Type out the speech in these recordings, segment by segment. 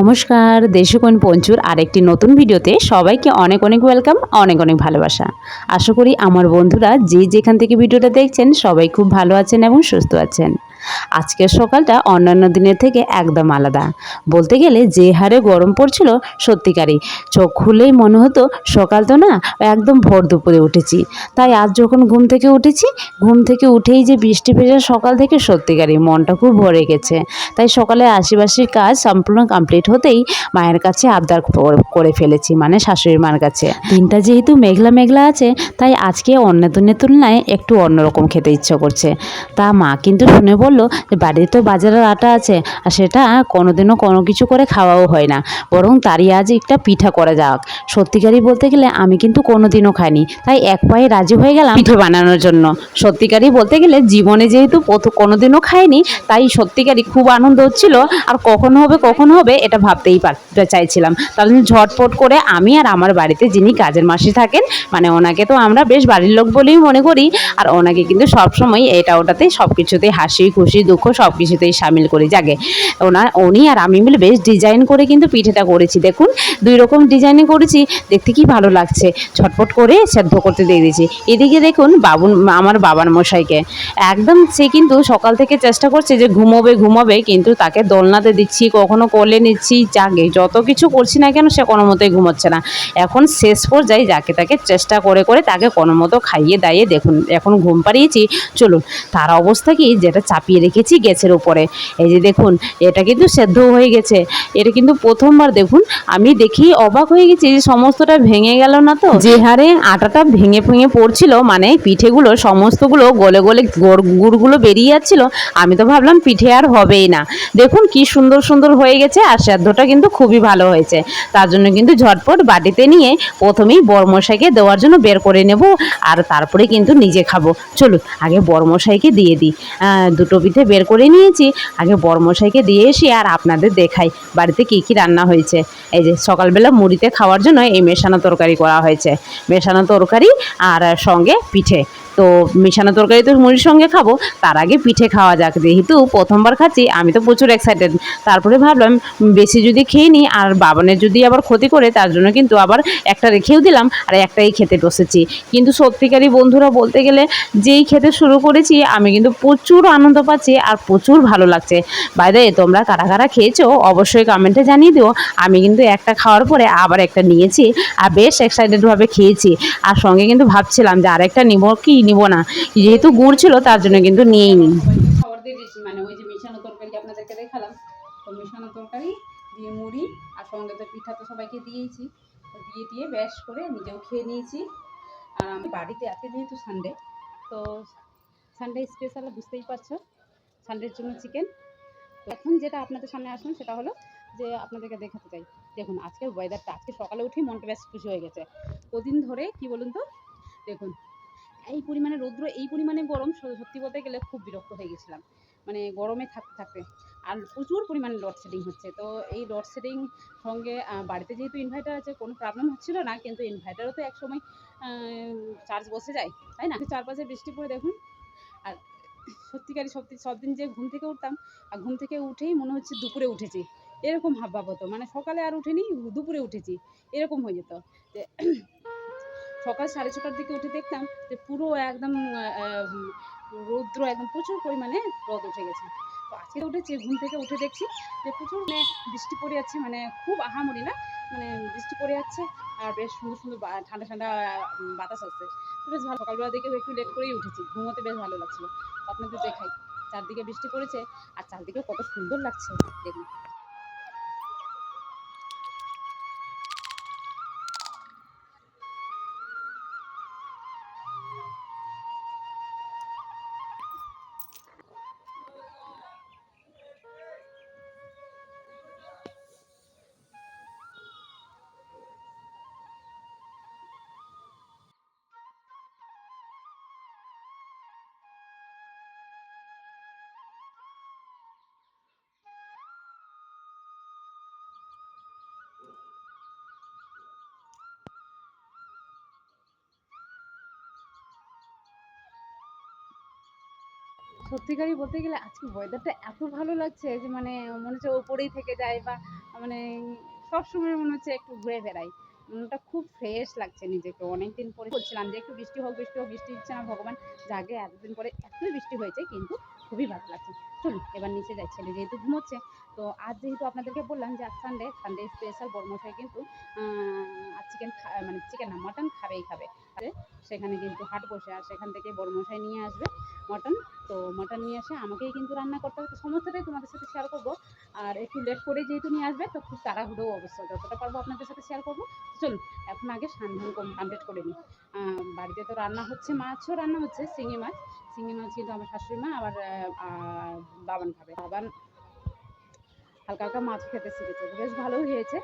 নমস্কার, দেশকোণ পঞ্চুর আরেকটি নতুন ভিডিওতে সবাইকে অনেক অনেক ওয়েলকাম, অনেক অনেক ভালোবাসা। আশা করি আমার বন্ধুরা যে যেখান থেকে ভিডিওটা দেখছেন সবাই খুব ভালো আছেন এবং সুস্থ আছেন। আজকের সকালটা অন্যান্য দিনের থেকে একদম আলাদা। বলতে গেলে যে হারে গরম পড়ছিল সত্যিকারই। চোখ খুলেই মনে হতো সকাল তো না, একদম ভোর দুপুরে উঠেছি। তাই আজ যখন ঘুম থেকে উঠেছি, ঘুম থেকে উঠেই যে বৃষ্টি ভেজা সকাল থেকে সত্যিকারই মনটা খুব ভরে গেছে। তাই সকালে আশিবাসির কাজ সম্পূর্ণ কমপ্লিট হতেই মায়ের কাছে আবদার কর- ফেলেছি মানে শাশুড়ি মার কাছে। দিনটা যেহেতু মেঘলা মেঘলা আছে, তাই আজকে অন্য দিনের তুলনায় একটু অন্যরকম খেতে ইচ্ছে করছে। তা মা কিন্তু শুনে বলল যে, বাড়িতে তো বাজারের আটা আছে আর সেটা কোনোদিনও কোনো কিছু করে খাওয়াও হয় না। বরং তারই আজ একটা পিঠা করা যাক। সত্যিকারই বলতে গেলে আমি কিন্তু কোনোদিনও খাইনি। তাই এক পায়ে রাজি হয়ে গেলাম পিঠে বানানোর জন্য। সত্যিকারই বলতে গেলে জীবনে যেহেতু কোনোদিনও খাইনি, তাই সত্যিকারই খুব আনন্দ হচ্ছিল। আর কখন হবে কখন হবে এটা ভাবতেই পার চাইছিলাম। জন্য ঝটপট করে আমি আর আমার বাড়িতে যিনি কাজের মাসি থাকেন মানে ওনাকে তো আমরা বেশ বাড়ির লোক বলেই মনে করি, আর ওনাকে কিন্তু সবসময় এটা ওটাতে সব কিছুতেই হাসি খুশি, দুঃখ সব কিছুতেই সামিল করি। জাগে ওনার উনি আর আমি মিলে বেশ ডিজাইন করে কিন্তু পিঠেটা করেছি। দেখুন দুই রকম ডিজাইনে করেছি, দেখতে কি ভালো লাগছে। ছটপট করে সেদ্ধ করতে দিয়ে দিয়েছি। এদিকে দেখুন বাবুন, আমার বাবার মশাইকে। একদম সে কিন্তু সকাল থেকে চেষ্টা করছে যে ঘুমোবে ঘুমোবে, কিন্তু তাকে দোলনাতে দিচ্ছি, কখনো কোলে নিচ্ছি, জাগে। যত কিছু করছি না কেন সে কোনো মতোই ঘুমোচ্ছে না। এখন শেষ পর্যায়ে যাকে তাকে চেষ্টা করে করে তাকে কোনো মতো খাইয়ে দাইয়ে দেখুন, এখন ঘুম পাড়িয়েছি। চলুন, তার অবস্থা কি? যেটা চাপিয়ে রেখেছি গ্যাসের উপরে। এই যে দেখুন, এটা কিন্তু সেদ্ধ হয়ে গেছে। এটা কিন্তু প্রথমবার দেখুন, আমি দেখি অবাক হয়ে গেছি যে সমস্তটা ভেঙে গেল না তো। যে হারে আটাটা ভেঙে ভেঙে পড়ছিল মানে পিঠেগুলো, সমস্তগুলো গলে গলে গোড়- গুড়গুলো বেরিয়ে যাচ্ছিল, আমি তো ভাবলাম পিঠে আর হবেই না। দেখুন কি সুন্দর সুন্দর হয়ে গেছে আর সেদ্ধটা কিন্তু খুবই ভালো হয়েছে। তার জন্য কিন্তু ঝটপট বাটিতে নিয়ে প্রথমেই বরমশাইকে দেওয়ার জন্য বের করে নেব আর তারপরে কিন্তু নিজে খাব। চলুন, আগে বরমশাইকে দিয়ে দিই। দুটো পিঠে বের করে নিয়েছি, আগে বরমশাইকে দিয়ে এসি আর আপনাদের দেখাই, বাড়িতে কী কী রান্না হয়েছে। এই যে সকালবেলা মুড়িতে খাওয়ার জন্য এই মেশানো তরকারি করা হয়েছে। মেশানো তরকারি আর সঙ্গে পিঠে। তো মেশানো তরকারি তো মুড়ির সঙ্গে খাব। তার আগে পিঠে খাওয়া যাক। যেহেতু প্রথমবার খাচ্ছি, আমি তো প্রচুর এক্সাইটেড তারপরে ভাবলাম, বেশি যদি খেয়ে নিই, আর বাবানের যদি আবার ক্ষতি করে, তার জন্য কিন্তু আবার একটা রেখেও দিলাম, আর একটাই খেতে বসেছি। কিন্তু সত্যিকারই বন্ধুরা বলতে গেলে, যেই খেতে শুরু করেছি, আমি কিন্তু প্রচুর আনন্দ পাচ্ছি, আর প্রচুর ভালো লাগছে। বাইরে তোমরা কারা কারা খেয়েছো, অবশ্যই কমেন্টে জানিয়ে দিও। আমি কিন্তু একটা খাওয়ার পরে আবার একটা নিয়েছি, আর বেশ এক্সাইটেডভাবে খেয়েছি। আর সঙ্গে কিন্তু ভাবছিলাম যে আরেকটা নিব। কি নিব না। যেহেতু গুড় ছিল, তার জন্য কিন্তু নিয়েই নি। খাবার দিয়ে দিয়েছি মানে ওই যে তরকারি আপনাদেরকে দেখালাম। তো তরকারি, দিয়ে মুড়ি, আর সঙ্গে তো পিঠা তো সবাইকে দিয়ে দিয়ে করে নিজেও খেয়ে নিয়েছি। আর আমি বাড়িতে, আজকে যেহেতু সানডে তো সানডে স্পেশাল বুঝতেই পারছ সানডের জন্য চিকেন এখন যেটা আপনাদের সামনে সেটা হলো যে আপনাদেরকে দেখাতে চাই। দেখুন, আজকের ওয়েদারটা সকালে উঠেই মনটা বেশ খুশি হয়ে গেছে। কদিন ধরে, কি বলুন তো? দেখুন এই পরিমাণে রৌদ্র, এই পরিমাণে গরম সত্যি বলতে গেলে খুব বিরক্ত হয়ে গেছিলাম। মানে গরমে থাকতে থাকতে। আর প্রচুর পরিমাণে লোডশেডিং হচ্ছে। তো এই লোডশেডিং সঙ্গে বাড়িতে যেহেতু ইনভার্টার আছে, কোনো প্রবলেম হচ্ছিল না, কিন্তু ইনভার্টারও তো একসময় চার্জ বসে যায়, তাই না? চারপাশে বৃষ্টি পড়ে দেখুন। আর সত্যিকারই সত্যি সব দিন যে ঘুম থেকে উঠতাম, আর ঘুম থেকে উঠেই মনে হচ্ছে দুপুরে উঠেছি। এরকম ভাব ভাব হতো মানে সকালে আর উঠেনি, দুপুরে উঠেছি। এরকম হয়ে যেত। সকাল সাড়ে ছটার দিকে উঠে দেখতাম যে পুরো একদম রৌদ্র একদম প্রচুর পরিমাণে রোদ উঠে গেছে। তো আজকে উঠেছি, ঘুম থেকে উঠে দেখছি যে প্রচুর মানে বৃষ্টি পড়ে যাচ্ছে মানে খুব আহামরি না মানে বৃষ্টি পড়ে যাচ্ছে আর বেশ সুন্দর সুন্দর ঠান্ডা ঠান্ডা বাতাস আসছে। তো বেশ ভালো, সকালবেলা দেখে একটু লেট করেই উঠেছি, ঘুমোতে বেশ ভালো লাগছিল। আপনাদের দেখাই, চারদিকে বৃষ্টি পড়েছে আর চারদিকে কত সুন্দর লাগছে, দেখুন। সত্যিকারই বলতে গেলে আজকে ওয়েদারটা এত ভালো লাগছে যে মানে মনে হচ্ছে ওপরেই থেকে যায় বা মানে সবসময় মনে হচ্ছে একটু ঘুরে বেড়াই। মনটা খুব ফ্রেশ লাগছে নিজেকে। অনেকদিন পরে বলছিলাম যে একটু বৃষ্টি হোক বৃষ্টি হোক, বৃষ্টি হচ্ছে না ভগবান। জাগে, এতদিন পরে এতই বৃষ্টি হয়েছে, কিন্তু খুবই ভালো লাগছে। চলুন, এবার নিচে যাই, ছেলে যেহেতু ঘুমোচ্ছে, তো আজ যেহেতু আপনাদেরকে বললাম যে আজ সানডে সানডে স্পেশাল বর্মশাই কিন্তু আজ চিকেন মানে চিকেন না মটন খাবেই খাবে। সেখানে কিন্তু হাট বসে, আর সেখান থেকে বর্মশাই নিয়ে আসবে মটন তো মটন নিয়ে এসে আমাকেই কিন্তু রান্না করতে হবে সমস্তটাই তোমাদের সাথে শেয়ার করব। আর একটু লেট করে যেহেতু নিয়ে আসবে, তো খুব তাড়াহুড়ো অবশ্যই, যতটা পারব আপনাদের সাথে শেয়ার করব। চলুন, এখন আগে সান্ধান কমপ্লিট করে নিই। বাড়িতে তো রান্না হচ্ছে, মাছও রান্না হচ্ছে, শিঙি মাছ। শিঙি মাছ আমার শাশুড়ি মা, আবার বাবান খাবে। বাবান হালকা হালকা মাছ খেতে শিখেছে। বেশ ভালো হয়েছে।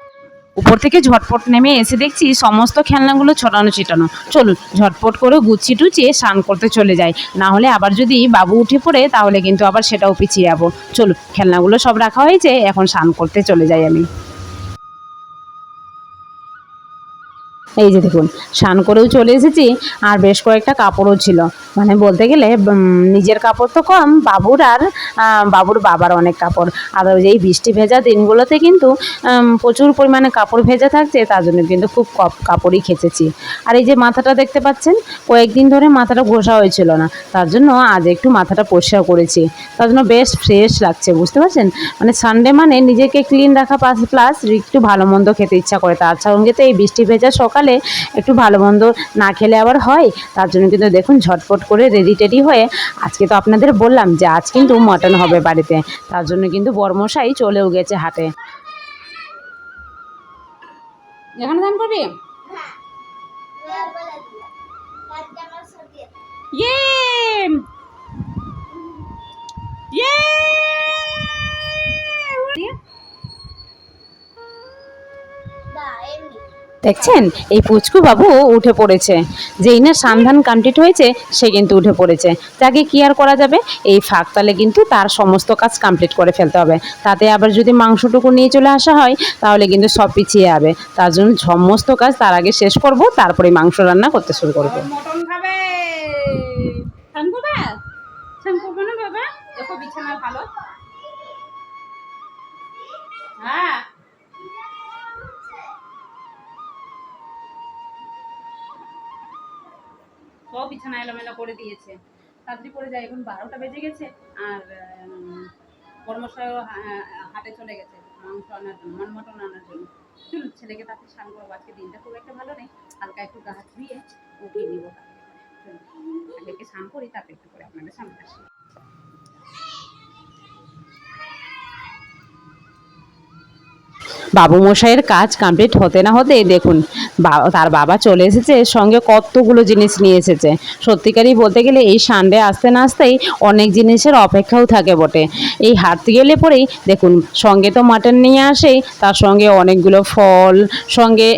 উপর থেকে ঝটপট নেমে এসে দেখছি সমস্ত খেলনাগুলো ছড়ানো ছিটানো। চলুন, ঝটপট করে গুছিয়ে টুচিয়ে স্নান করতে চলে যাই। না হলে আবার যদি বাবু উঠে পড়ে, তাহলে কিন্তু আবার সেটাও পিছিয়ে যাব। চলুন, খেলনাগুলো সব রাখা হয়েছে, এখন স্নান করতে চলে যাই আমি। এই যে দেখুন, স্নান করেও চলে এসেছি, আর বেশ কয়েকটা কাপড়ও ছিল। মানে বলতে গেলে নিজের কাপড় তো কম, বাবুর আর বাবুর বাবার অনেক কাপড়। আর ওই যে এই বৃষ্টি ভেজা দিনগুলোতে কিন্তু প্রচুর পরিমাণে কাপড় ভেজা থাকছে, তার জন্য কিন্তু খুব কপ, কাপড়ই খেঁচেছি। আর এই যে মাথাটা দেখতে পাচ্ছেন, কয়েকদিন ধরে মাথাটা ঘষা হয়েছিল না, তার জন্য আজ একটু মাথাটা পরিষ্কার করেছি। তার জন্য বেশ ফ্রেশ লাগছে, বুঝতে পারছেন? মানে সানডে মানে নিজেকে ক্লিন রাখা প্লাস একটু ভালো মন্দ খেতে ইচ্ছা করে। তার সঙ্গে তো এই বৃষ্টি ভেজা সকালে একটু ভালো মন্দ না খেলে আবার হয়। তার জন্য কিন্তু দেখুন, ঝটপট করে রেডি টেডি হয়ে আজকে তো আপনাদের বললাম যে আজ কিন্তু মটন হবে বাড়িতে। তার জন্য কিন্তু বর্মশাই চলেও গেছে হাটে। এখানে দান করবি? ইয়ে! ইয়ে! দেখছেন? এই পুচকু বাবু উঠে পড়েছে। যেই না সন্ধান কমপ্লিট হয়েছে, সে কিন্তু উঠে পড়েছে। তাকে কি আর করা যাবে? এই ফাঁক তালে কিন্তু তার সমস্ত কাজ কমপ্লিট করে ফেলতে হবে। তাতে আবার যদি মাংসটুকু নিয়ে চলে আসা হয়, তাহলে কিন্তু সব পিছিয়ে যাবে। তার জন্য সমস্ত কাজ তার আগে শেষ করব, তারপরে মাংস রান্না করতে শুরু করব। বাবা দেখো ভালো। হ্যাঁ। বিছানা এলোমেলো করে দিয়েছে। তাড়াতাড়ি করে যায় এখন বারোটা বেজে গেছে আর কর্মশয় হাটে চলে গেছে মাংস আনার জন্য, মান মটন আনার জন্য। চলুন ছেলেকে তাতে স্নান করব, আজকে দিনটা খুব একটা ভালো নেই, হালকা একটু গা ধুয়ে উঠিয়ে নিবো চলুন স্নান করি, তারপরে একটু করে আপনাদের সামনে আসি। বাবু মশাইয়ের কাজ কমপ্লিট হতে না হতে দেখুন তার বাবা চলে এসেছে সঙ্গে কতগুলো জিনিস নিয়ে এসেছে। সত্যিকারই বলতে গেলে এই সানডে আসতে না আসতেই অনেক জিনিসের অপেক্ষাও থাকে বটে। এই হাঁটতে গেলে পরেই দেখুন, সঙ্গে তো মাটন নিয়ে আসেই তার সঙ্গে অনেকগুলো ফল, সঙ্গে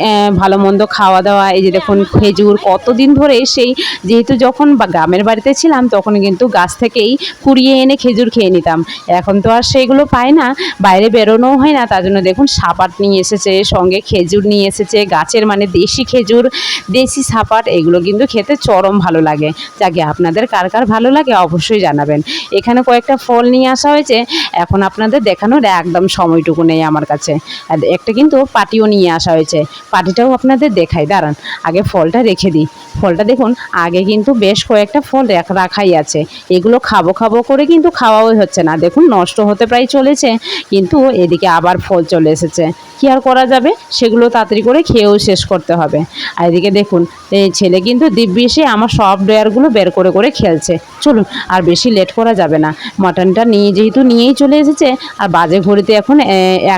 ভালো মন্দ খাওয়া দাওয়া, এই যে দেখুন খেজুর, কতদিন ধরে সেই যেহেতু যখন গ্রামের বাড়িতে ছিলাম, তখন কিন্তু গাছ থেকেই কুড়িয়ে এনে খেজুর খেয়ে নিতাম। এখন তো আর সেইগুলো পাই না, বাইরে বেরোনোও হয় না, তার জন্য দেখুন সাপাট নিয়ে এসেছে, সঙ্গে খেজুর নিয়ে এসেছে, গাছের মানে দেশি খেজুর, দেশি সাপাট, এগুলো কিন্তু খেতে চরম ভালো লাগে। যাকে আপনাদের কার কার ভালো লাগে অবশ্যই জানাবেন। এখানে কয়েকটা ফল নিয়ে আসা হয়েছে। এখন আপনাদের দেখানোর একদম সময়টুকু নেই আমার কাছে। একটা কিন্তু পাটিও নিয়ে আসা হয়েছে। পাটিটাও আপনাদের দেখাই, দাঁড়ান। আগে ফলটা রেখে দিই। ফলটা দেখুন, আগে কিন্তু বেশ কয়েকটা ফল রাখ- রাখাই আছে। এগুলো খাব খাব করে কিন্তু খাওয়াও হচ্ছে না। দেখুন, নষ্ট হতে প্রায় চলেছে। কিন্তু এদিকে আবার ফল চলে এসেছে। কি আর করা যাবে? সেগুলো তাড়াতাড়ি করে খেয়েও শেষ করতে হবে। আর এদিকে দেখুন, এই ছেলে কিন্তু দিব্যি এসে আমার সব ডয়ারগুলো বের করে করে খেলছে। চলুন, আর বেশি লেট করা যাবে না। মাটনটা নিয়ে যেহেতু নিয়েই চলে এসেছে, আর বাজে ঘড়িতে এখন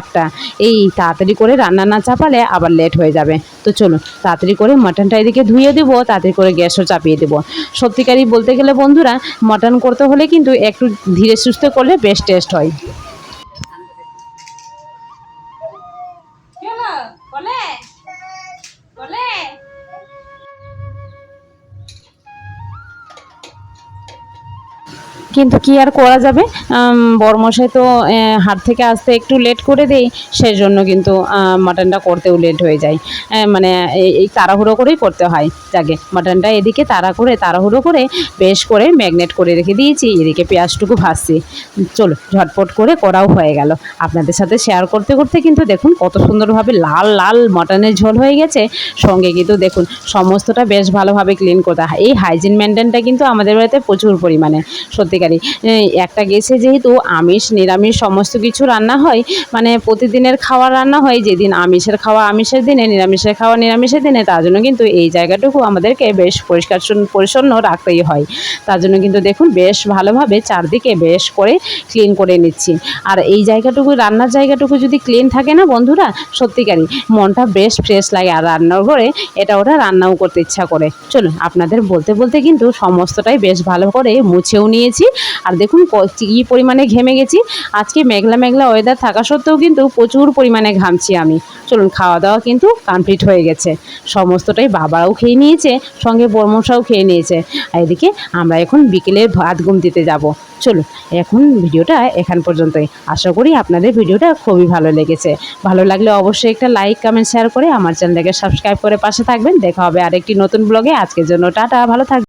একটা। এই তাড়াতাড়ি করে রান্না না চাপালে আবার লেট হয়ে যাবে। তো চলুন, তাড়াতাড়ি করে মাটনটা এদিকে ধুয়ে দেবো, তাড়াতাড়ি করে গ্যাসও চাপিয়ে দেবো। সত্যিকারই বলতে গেলে বন্ধুরা, মাটন করতে হলে কিন্তু একটু ধীরে সুস্থে করলে বেশ টেস্ট হয়। কিন্তু কি আর করা যাবে? বরমশাই তো হাট থেকে আসতে একটু লেট করে দেই সেই জন্য কিন্তু মাটনটা করতেও লেট হয়ে যায়। মানে এই- তাড়াহুড়ো করেই করতে হয়। যাকে মাটনটা এদিকে তাড়া করে, তাড়াহুড়ো করে, বেশ করে ম্যাগনেট করে রেখে দিয়েছি, এদিকে পেঁয়াজটুকু ভাজছি। চলো, ঝটপট করে করাও হয়ে গেল। আপনাদের সাথে শেয়ার করতে করতে কিন্তু দেখুন, কত সুন্দরভাবে লাল লাল মাটনের ঝোল হয়ে গেছে। সঙ্গে কিন্তু দেখুন, সমস্তটা বেশ ভালোভাবে ক্লিন করতে হয়। এই হাইজিন মেনটেনটা কিন্তু আমাদের বাড়িতে প্রচুর পরিমাণে। সত্যিকারই। একটা গেছে যেহেতু আমিষ, নিরামিষ সমস্ত কিছু রান্না হয় মানে প্রতিদিনের খাওয়া রান্না হয়, যেদিন আমিষের খাওয়া আমিষের দিনে, নিরামিষের খাওয়া নিরামিষের দিনে, তার জন্য কিন্তু এই জায়গাটুকু আমাদেরকে বেশ পরিষ্কার পরিচ্ছন্ন রাখতেই হয়। তার জন্য কিন্তু দেখুন বেশ ভালোভাবে চারদিকে বেশ করে ক্লিন করে নিচ্ছি। আর এই জায়গাটুকু, রান্নার জায়গাটুকু যদি ক্লিন থাকে না বন্ধুরা, সত্যিকারই মনটা বেশ ফ্রেশ লাগে। আর রান্নার ঘরে এটা ওটা রান্নাও করতে ইচ্ছা করে। চলুন, আপনাদের বলতে বলতে কিন্তু সমস্তটাই বেশ ভালো করে মুছেও নিয়েছি। আর দেখুন, ক- পরিমাণে ঘেমে গেছি। আজকে মেঘলা মেঘলা ওয়েদার থাকা সত্ত্বেও কিন্তু প্রচুর পরিমাণে ঘামছি আমি। চলুন, খাওয়া দাওয়া কিন্তু কমপ্লিট হয়ে গেছে। সমস্তটাই বাবারাও খেয়ে নিয়েছে, সঙ্গে বর্মশাও খেয়ে নিয়েছে। আর এদিকে আমরা এখন বিকেলের ভাত ঘুম দিতে যাব। চলুন, এখন ভিডিওটা এখান পর্যন্তই। আশা করি আপনাদের ভিডিওটা খুবই ভালো লেগেছে। ভালো লাগলে অবশ্যই একটা লাইক কমেন্ট শেয়ার করে আমার চ্যানেলটাকে সাবস্ক্রাইব করে পাশে থাকবেন। দেখা হবে আরেকটি নতুন ব্লগে আজকের জন্য টাটা, ভালো থাকবেন।